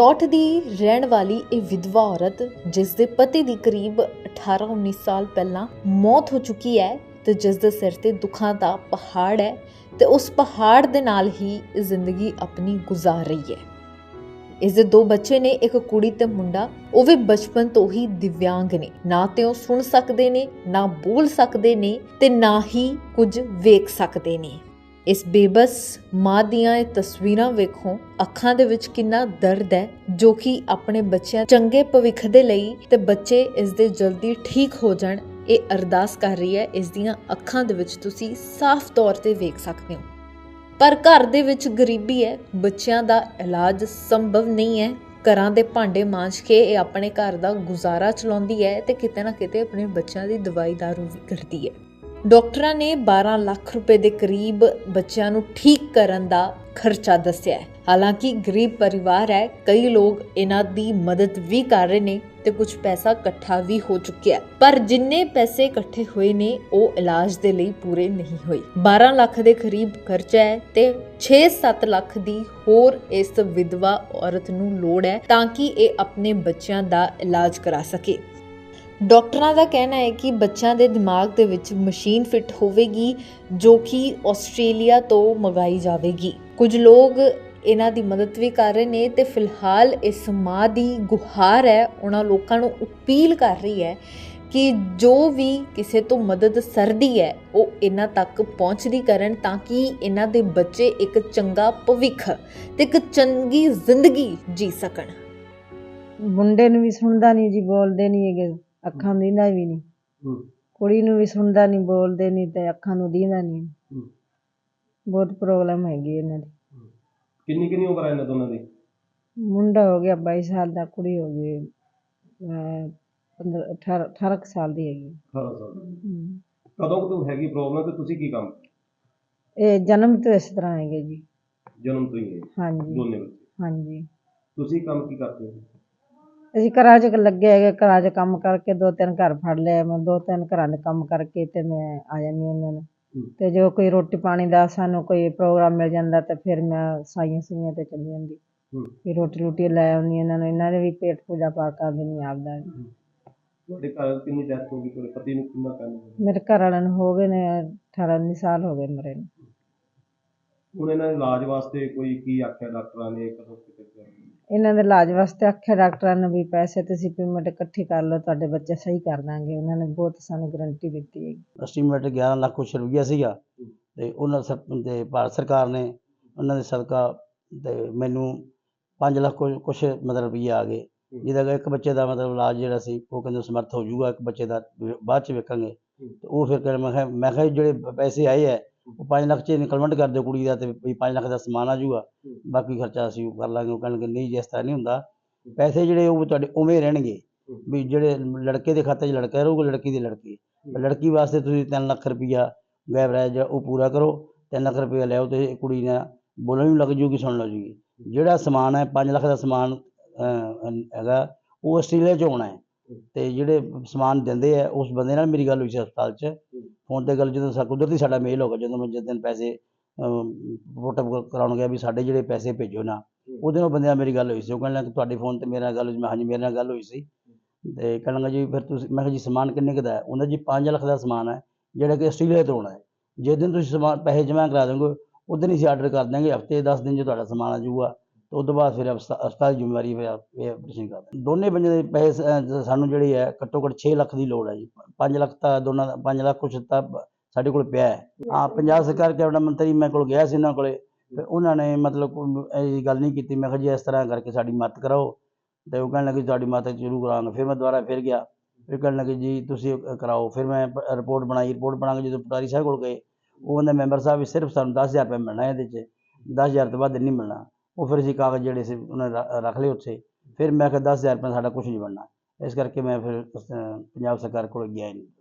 ਫਿਲੌਟ ਦੀ ਰਹਿਣ ਵਾਲੀ ਇਹ ਵਿਧਵਾ ਔਰਤ, ਜਿਸ ਦੇ ਪਤੀ ਦੀ ਕਰੀਬ 18-19 ਸਾਲ ਪਹਿਲਾਂ ਮੌਤ ਹੋ ਚੁੱਕੀ ਹੈ ਤੇ ਜਿਸ ਦੇ ਸਿਰ ਤੇ ਦੁੱਖਾਂ ਦਾ ਪਹਾੜ ਹੈ ਤੇ ਉਸ ਪਹਾੜ ਦੇ ਨਾਲ ਹੀ ਜ਼ਿੰਦਗੀ ਆਪਣੀ ਗੁਜ਼ਾਰ ਰਹੀ ਹੈ। ਇਸ ਦੇ ਦੋ ਬੱਚੇ ਨੇ, ਇੱਕ ਕੁੜੀ ਤੇ ਮੁੰਡਾ, ਉਹ ਵੀ ਬਚਪਨ ਤੋਂ ਹੀ ਦਿਵਿਆਂਗ ਨੇ। ਨਾ ਤੇ ਉਹ ਸੁਣ ਸਕਦੇ ਨੇ, ਨਾ ਬੋਲ ਸਕਦੇ ਨੇ ਤੇ ਨਾ ਹੀ ਕੁਝ ਵੇਖ ਸਕਦੇ ਨੇ। ਇਸ ਬੇਬਸ ਮਾਂ ਦੀਆਂ ਇਹ ਤਸਵੀਰਾਂ ਵੇਖੋ, ਅੱਖਾਂ ਦੇ ਵਿੱਚ ਕਿੰਨਾ ਦਰਦ ਹੈ, ਜੋ ਕਿ ਆਪਣੇ ਬੱਚਿਆਂ, ਚੰਗੇ ਭਵਿੱਖ ਦੇ ਲਈ ਤੇ ਬੱਚੇ ਇਸ ਦੇ ਜਲਦੀ ਠੀਕ ਹੋ ਜਾਣ, ਇਹ ਅਰਦਾਸ ਕਰ ਰਹੀ ਹੈ, ਇਸ ਦੀਆਂ ਅੱਖਾਂ ਦੇ ਵਿੱਚ ਤੁਸੀਂ ਸਾਫ਼ ਤੌਰ ਤੇ ਵੇਖ ਸਕਦੇ ਹੋ। ਪਰ ਘਰ ਦੇ ਵਿੱਚ ਗਰੀਬੀ ਹੈ, ਬੱਚਿਆਂ ਦਾ ਇਲਾਜ ਸੰਭਵ ਨਹੀਂ ਹੈ, ਘਰਾਂ ਦੇ ਭਾਂਡੇ ਮਾਂਜ ਕੇ ਇਹ ਆਪਣੇ ਘਰ ਦਾ ਗੁਜ਼ਾਰਾ ਚਲਾਉਂਦੀ ਹੈ ਤੇ ਕਿਤੇ ਨਾ ਕਿਤੇ ਆਪਣੇ ਬੱਚਿਆਂ ਦੀ ਦਵਾਈ ਦਾਰੂ ਵੀ ਕਰਦੀ ਹੈ। ਡਾਕਟਰਾਂ ਨੇ 12 ਲੱਖ ਰੁਪਏ ਦੇ ਕਰੀਬ ਬੱਚਿਆਂ ਨੂੰ ਠੀਕ ਕਰਨ ਦਾ ਖਰਚਾ ਦੱਸਿਆ ਹੈ। ਹਾਲਾਂਕਿ ਗਰੀਬ ਪਰਿਵਾਰ ਹੈ, ਕਈ ਲੋਕ ਇਹਨਾਂ ਦੀ ਮਦਦ ਵੀ ਕਰ ਰਹੇ ਨੇ ਤੇ ਕੁਝ ਪੈਸਾ ਇਕੱਠਾ ਵੀ ਹੋ ਚੁੱਕਿਆ ਪਰ ਜਿੰਨੇ ਪੈਸੇ ਇਕੱਠੇ ਹੋਏ ਨੇ, ਉਹ ਇਲਾਜ ਦੇ ਲਈ ਪੂਰੇ ਨਹੀਂ ਹੋਏ। 12 ਲੱਖ ਦੇ ਕਰੀਬ ਖਰਚਾ ਹੈ ਤੇ 6-7 ਲੱਖ ਦੀ ਹੋਰ ਇਸ ਵਿਧਵਾ ਔਰਤ ਨੂੰ ਲੋੜ ਹੈ ਤਾਂ ਕਿ ਇਹ ਆਪਣੇ ਬੱਚਿਆਂ ਦਾ ਇਲਾਜ ਕਰਾ ਸਕੇ। ਡਾਕਟਰਾਂ ਦਾ ਕਹਿਣਾ ਹੈ ਕਿ ਬੱਚਿਆਂ ਦੇ ਦਿਮਾਗ ਦੇ ਵਿੱਚ ਮਸ਼ੀਨ ਫਿੱਟ ਹੋਵੇਗੀ, ਜੋ ਕਿ ਆਸਟ੍ਰੇਲੀਆ ਤੋਂ ਮੰਗਾਈ ਜਾਵੇਗੀ। ਕੁਝ ਲੋਕ ਇਹਨਾਂ ਦੀ ਮਦਦ ਵੀ ਕਰ ਰਹੇ ਨੇ ਤੇ ਫਿਲਹਾਲ ਇਸ ਮਾਂ ਦੀ ਗੁਹਾਰ ਹੈ, ਉਹਨਾਂ ਲੋਕਾਂ ਨੂੰ ਅਪੀਲ ਕਰ ਰਹੀ ਹੈ ਕਿ ਜੋ ਵੀ ਕਿਸੇ ਤੋਂ ਮਦਦ ਸਰਦੀ ਹੈ, ਉਹ ਇਹਨਾਂ ਤੱਕ ਪਹੁੰਚਦੀ ਕਰਨ ਤਾਂ ਕਿ ਇਹਨਾਂ ਦੇ ਬੱਚੇ ਇੱਕ ਚੰਗਾ ਭਵਿੱਖ ਤੇ ਇੱਕ ਚੰਗੀ ਜ਼ਿੰਦਗੀ ਜੀ ਸਕਣ। ਮੁੰਡੇ ਨੂੰ ਵੀ ਸੁਣਦਾ ਨਹੀਂ ਜੀ, ਬੋਲਦੇ ਨਹੀਂ ਹੈਗੇ। ਅੱਖਾਂ ਨੂੰ ਦੀਂਦਾ ਵੀ ਨਹੀਂ। ਕੁੜੀ ਨੂੰ ਵੀ ਸੁਣਦਾ ਨਹੀਂ ਬੋਲਦੇ ਨਹੀਂ ਤੇ ਅੱਖਾਂ ਨੂੰ ਦੀਂਦਾ ਨਹੀਂ। ਬਹੁਤ ਪ੍ਰੋਬਲਮ ਹੈਗੀ ਇਹਨਾਂ ਦੀ। ਕਿੰਨੀ ਕਿੰਨੀ ਉਮਰ ਹੈ ਇਹਨਾਂ ਦੋਨਾਂ ਦੀ? ਮੁੰਡਾ ਹੋ ਗਿਆ 22 ਸਾਲ ਦਾ ਕੁੜੀ ਹੋ ਗਈ ਅਹ, ਪੰਦਰਾਂ 18 18 ਕੁ ਸਾਲ ਦੀ ਹੈਗੀ। 18 ਸਾਲ ਹਮ। ਕਦੋਂ ਕਦੋਂ ਹੈਗੀ ਪ੍ਰੋਬਲਮ ਤੇ ਤੁਸੀਂ ਕੀ ਕੰਮ? ਇਹ ਜਨਮ ਤੋਂ ਇਸ ਤਰ੍ਹਾਂ ਹੈਗੇ ਜੀ। ਜਨਮ ਤੋਂ ਹੀ ਹੈ ਹਾਂਜੀ। ਦੋਨੇ ਬੱਚੇ। ਹਾਂਜੀ। ਤੁਸੀਂ ਕੰਮ ਕੀ ਕਰਦੇ ਹੋ? ਅਸੀਂ ਘਰਾਂ 'ਚ ਲੱਗੇ ਹੈਗੇ ਘਰਾਂ 'ਚ ਕੰਮ ਕਰਕੇ ਦੋ ਤਿੰਨ ਘਰ ਫੜ ਲਿਆ ਮੈਂ ਦੋ ਤਿੰਨ ਘਰਾਂ ਦੇ ਕੰਮ ਕਰਕੇ ਤੇ ਮੈਂ ਆ ਜਾਂਦੀ ਹਾਂ ਇਹਨਾਂ ਨੂੰ। ਤੇ ਜੋ ਕੋਈ ਰੋਟੀ ਪਾਣੀ ਦਾ ਸਾਨੂੰ ਕੋਈ ਪ੍ਰੋਗਰਾਮ ਮਿਲ ਜਾਂਦਾ ਤੇ ਫਿਰ ਮੈਂ ਸਾਈਆਂ ਸੁਈਆਂ ਤੇ ਚਲੀ ਜਾਂਦੀ। ਫਿਰ ਰੋਟੀ ਰੋਟੀ ਲੈ ਆਉਂਦੀ ਇਹਨਾਂ ਨੂੰ ਇਹਨਾਂ ਦੇ ਵੀ ਪੇਟ ਪੂਜਾ ਪਾਠ ਕਰ ਦਿੰਦੀ ਆਪਦਾ ਵੀ। ਤੁਹਾਡੇ ਘਰ ਕਿੰਨੀ ਡੈਥ ਹੋ ਗਈ? ਤੁਹਾਡੇ ਪਤੀ ਨੂੰ ਕਿੰਨਾ ਟਾਈਮ ਹੋ ਗਿਆ? ਮੇਰੇ ਘਰ ਵਾਲਿਆਂ ਨੂੰ ਹੋ ਗਏ ਨੇ 18 19 ਸਾਲ ਹੋ ਗਏ ਮਰੇ ਨੂੰ। ਹੁਣ ਇਹਨਾਂ ਦੇ ਇਲਾਜ ਵਾਸਤੇ ਕੋਈ ਕੀ ਆਖਿਆ ਡਾਕਟਰਾਂ ਨੇ ਕਦੋਂ ਕਿਤੇ ਕਰਨਾ? ਇਹਨਾਂ ਦੇ ਇਲਾਜ ਵਾਸਤੇ ਆਖਿਆ ਡਾਕਟਰਾਂ ਨੇ ਵੀ ਪੈਸੇ ਤੁਸੀਂ ਪੇਮੈਂਟ ਇਕੱਠੀ ਕਰ ਲਓ ਤੁਹਾਡੇ ਬੱਚੇ ਸਹੀ ਕਰ ਦਾਂਗੇ। ਉਹਨਾਂ ਨੇ ਬਹੁਤ ਸਾਨੂੰ ਗਰੰਟੀ ਦਿੱਤੀ ਹੈ ਐਸਟੀਮੇਟ 11 ਲੱਖ ਕੁਛ ਰੁਪਈਆ ਸੀਗਾ ਤੇ ਉਹਨਾਂ ਸਰ ਤੇ ਭਾਰਤ ਸਰਕਾਰ ਨੇ ਉਹਨਾਂ ਦੇ ਸਦਕਾ ਤੇ ਮੈਨੂੰ 5 ਲੱਖ ਕੁਛ ਕੁਛ ਮਤਲਬ ਰੁਪਈਆ ਆ ਗਏ। ਜਿਹਦਾ ਕਿ ਇੱਕ ਬੱਚੇ ਦਾ ਮਤਲਬ ਇਲਾਜ ਜਿਹੜਾ ਸੀ ਉਹ ਕਹਿੰਦੇ ਸਮਰਥ ਹੋ ਜਾਊਗਾ ਇੱਕ ਬੱਚੇ ਦਾ ਵ- ਬਾਅਦ ਚ ਵੇਖਾਂਗੇ। ਤੇ ਉਹ ਫਿਰ ਕਹਿੰਦੇ ਮੈਂ ਕਿਹਾ ਮੈਂ ਕਿਹਾ ਜੀ ਜਿਹੜੇ ਪੈਸੇ ਆਏ ਹੈ ਉਹ 5 ਲੱਖ ਚ ਨਿਕਲਮੈਂਟ ਕਰ ਦਿਓ ਕੁੜੀ ਦਾ ਤੇ ਵੀ 5 ਲੱਖ ਦਾ ਸਮਾਨ ਆ ਜਾਊਗਾ। ਬਾਕੀ ਖਰਚਾ ਅਸੀਂ ਉਹ ਕਰ ਲਾਂਗੇ ਉਹ ਕਹਿਣਗੇ ਨਹੀਂ ਜੀ ਇਸ ਤਰ੍ਹਾਂ ਨਹੀਂ ਹੁੰਦਾ। ਪੈਸੇ ਜਿਹੜੇ ਉਹ ਤੁਹਾਡੇ ਉਵੇਂ ਰਹਿਣਗੇ। ਵੀ ਜਿਹੜੇ ਲੜਕੇ ਦੇ ਖਾਤੇ 'ਚ ਲੜਕਾ ਰਹੂਗਾ ਲੜਕੀ ਦੇ ਲੜਕੀ। ਲੜਕੀ ਵਾਸਤੇ ਤੁਸੀਂ 3 ਲੱਖ ਰੁਪਈਆ ਗੈਬ ਰਹਿ ਜਾ ਉਹ ਪੂਰਾ ਕਰੋ। 3 ਲੱਖ ਰੁਪਈਆ ਲਿਆਓ ਤੇ ਕੁੜੀ ਨੇ ਬੋਲਣ ਵੀ ਲੱਗ ਜੂਗੀ ਸੁਣ ਲੱਗ ਜੂਗੀ ਜਿਹੜਾ ਸਮਾਨ ਹੈ 5 ਲੱਖ ਦਾ ਸਮਾਨ ਹੈਗਾ ਉਹ ਆਸਟ੍ਰੇਲੀਆ 'ਚ ਆਉਣਾ ਹੈ। ਤੇ ਜਿਹੜੇ ਸਮਾਨ ਦਿੰਦੇ ਆ ਉਸ ਬੰਦੇ ਨਾਲ ਮੇਰੀ ਗੱਲ ਹੋਈ ਸੀ ਹਸਪਤਾਲ 'ਚ। ਫੋਨ ਤੇ ਗੱਲ ਜਦੋਂ ਸਾ ਕੁਦਰਤੀ ਸਾਡਾ ਮੇਲ ਹੋ ਗਿਆ ਜਦੋਂ ਮੈਂ ਜਿਸ ਦਿਨ ਪੈਸੇ ਵੋਟ ਕਰਾਉਣ ਗਿਆ ਵੀ ਸਾਡੇ ਜਿਹੜੇ ਪੈਸੇ ਭੇਜੋ ਨਾ ਉਹਦੇ ਨਾਲ ਬੰਦੇ ਨਾਲ ਮੇਰੀ ਗੱਲ ਹੋਈ ਸੀ। ਉਹ ਕਹਿਣ ਲੱਗਾ ਤੁਹਾਡੇ ਫੋਨ ਤੇ ਮੇਰੇ ਨਾਲ ਗੱਲ ਹੋਈ। ਮੈਂ ਹਾਂਜੀ ਮੇਰੇ ਨਾਲ ਗੱਲ ਹੋਈ ਸੀ। ਤੇ ਕਹਿਣ ਲੱਗਾ ਜੀ ਫਿਰ ਤੁਸੀਂ ਮੈਂ ਕਿਹਾ ਜੀ ਸਮਾਨ ਕਿੰਨੇ ਕੁ ਦਾ ਹੈ? ਉਹਨਾਂ ਜੀ 5 ਲੱਖ ਦਾ ਸਮਾਨ ਹੈ ਜਿਹੜਾ ਕਿ ਆਸਟ੍ਰੇਲੀਆ ਤੋਂ ਆਉਣਾ ਹੈ। ਜਿਸ ਦਿਨ ਤੁਸੀਂ ਸਮਾਨ ਪੈਸੇ ਜਮ੍ਹਾਂ ਕਰਾ ਦੋਗੇ ਉਸ ਦਿਨ ਹੀ ਅਸੀਂ ਆਰਡਰ ਕਰ ਦਾਂਗੇ ਹਫ਼ਤੇ 10 ਦਿਨ 'ਚ ਤੁਹਾਡਾ ਸਮਾਨ ਆ ਜਾਊਗਾ। ਤੇ ਉਸ ਤੋਂ ਬਾਅਦ ਫਿਰ ਹਸਪਤਾ- ਹਸਪਤਾਲ ਦੀ ਜ਼ਿੰਮੇਵਾਰੀ ਫਿਰ ਇਹ ਆਪਰੇਸ਼ਨ ਕਰ ਦੋਨੇ ਬੰਦੇ ਦੇ ਪੈਸੇ ਸਾਨੂੰ ਜਿਹੜੀ ਹੈ, ਘੱਟੋ ਘੱਟ 6 ਲੱਖ ਦੀ ਲੋੜ ਹੈ ਜੀ। 5 ਲੱਖ ਤਾਂ ਦੋਨਾਂ ਦਾ 5 ਲੱਖ ਕੁਛ ਤਾਂ ਸਾਡੇ ਕੋਲ ਪਿਆ ਹੈ। ਹਾਂ ਪੰਜਾਬ ਸਰਕਾਰ ਕੈਬਨਿਟ ਮੰਤਰੀ ਮੈਂ ਕੋਲ ਗਿਆ ਸੀ ਇਹਨਾਂ ਕੋਲੇ। ਫਿਰ ਉਹਨਾਂ ਨੇ ਮਤਲਬ ਕੋਈ ਇਹ ਗੱਲ ਨਹੀਂ ਕੀਤੀ। ਮੈਂ ਕਿਹਾ ਜੀ, ਇਸ ਤਰ੍ਹਾਂ ਕਰਕੇ ਸਾਡੀ ਮਦਦ ਕਰਾਓ। ਤੇ ਉਹ ਕਹਿਣ ਲੱਗੇ, ਤੁਹਾਡੀ ਮਦਦ ਜ਼ਰੂਰ ਕਰਾਂਗੇ। ਫਿਰ ਮੈਂ ਦੁਬਾਰਾ ਫਿਰ ਗਿਆ। ਫਿਰ ਕਹਿਣ ਲੱਗੇ, ਜੀ, ਤੁਸੀਂ ਕਰਾਓ। ਫਿਰ ਮੈਂ ਰਿਪੋਰਟ ਬਣਾਈ। ਰਿਪੋਰਟ ਬਣਾ ਕੇ ਜਦੋਂ ਪਟਾਰੀ ਸਾਹਿਬ ਕੋਲ ਗਏ, ਉਹ ਕਹਿੰਦੇ, ਮੈਂਬਰ ਸਾਹਿਬ ਵੀ ਸਿਰਫ ਸਾਨੂੰ 10000 ਰੁਪਏ ਮਿਲਣਾ ਇਹਦੇ 'ਚ। 10000 ਤੋਂ ਵੱਧ ਨਹੀਂ ਮਿਲਣਾ। ਉਹ ਫਿਰ ਅਸੀਂ ਕਾਗਜ਼ ਜਿਹੜੇ ਸੀ ਉਹਨਾਂ ਰ- ਰੱਖ ਲਏ ਉੱਥੇ। ਫਿਰ ਮੈਂ ਕਿਹਾ 10000 ਰੁਪਏ ਸਾਡਾ ਕੁਝ ਨਹੀਂ ਬਣਨਾ। ਇਸ ਕਰਕੇ ਮੈਂ ਫਿਰ ਪੰਜਾਬ ਸਰਕਾਰ ਕੋਲ ਗਿਆ ਹੀ ਨਹੀਂ।